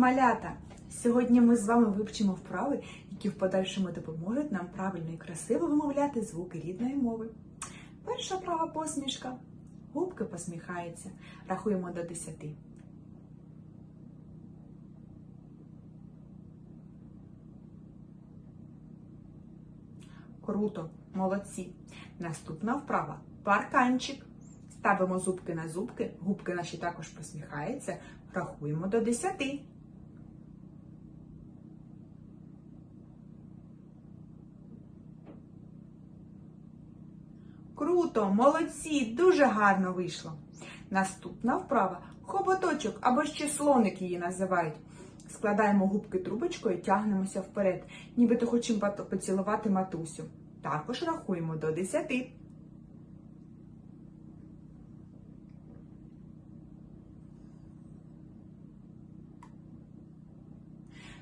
Малята! Сьогодні ми з вами вивчимо вправи, які в подальшому допоможуть нам правильно і красиво вимовляти звуки рідної мови. Перша права посмішка. Губки посміхаються. Рахуємо до 10. Круто, молодці. Наступна вправа. Парканчик. Ставимо зубки на зубки, губки наші також посміхаються. Рахуємо до 10. Круто, молодці, дуже гарно вийшло. Наступна вправа хоботочок або ще слоник її називають. Складаємо губки трубочкою, тягнемося вперед, нібито хочемо поцілувати матусю. Також рахуємо до 10.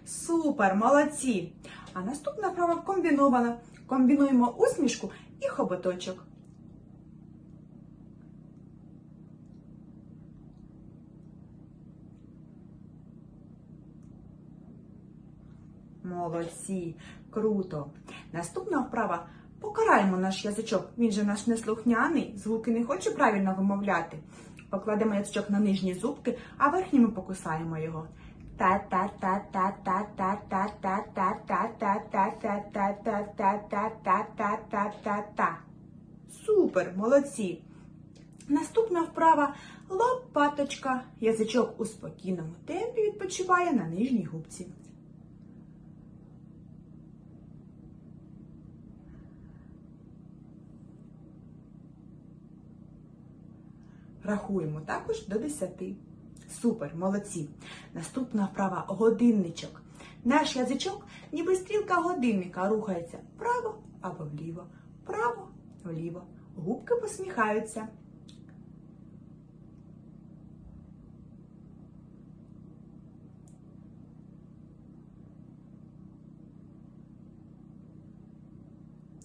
Супер, молодці! А наступна вправа комбінована. Комбінуємо усмішку і хоботочок. Молодці, круто. Наступна вправа. Покараємо наш язичок. Він же наш неслухняний, звуки не хоче правильно вимовляти. Покладемо язичок на нижні зубки, а верхніми покусаємо його. Та-та-та-та-та-та-та-та-та-та-та-та-та-та-та-та-та. Супер, молодці. Наступна вправа лопаточка. Язичок у спокійному темпі відпочиває на нижній губці. Рахуємо також до 10. Супер, молодці. Наступна вправа годинничок. Наш язичок, ніби стрілка годинника, рухається вправо або вліво, вправо, вліво. Губки посміхаються.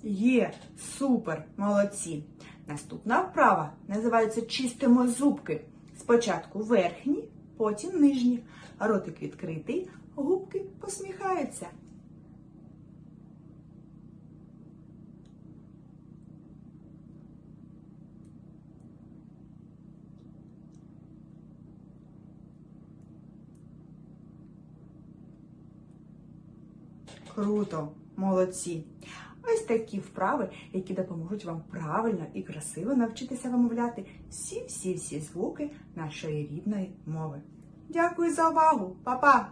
Є, супер, молодці. Наступна вправа називається чистимо зубки. Спочатку верхні, потім нижні. Ротик відкритий, губки посміхаються. Круто, молодці. Такі вправи, які допоможуть вам правильно і красиво навчитися вимовляти всі-всі-всі звуки нашої рідної мови. Дякую за увагу, Па-па!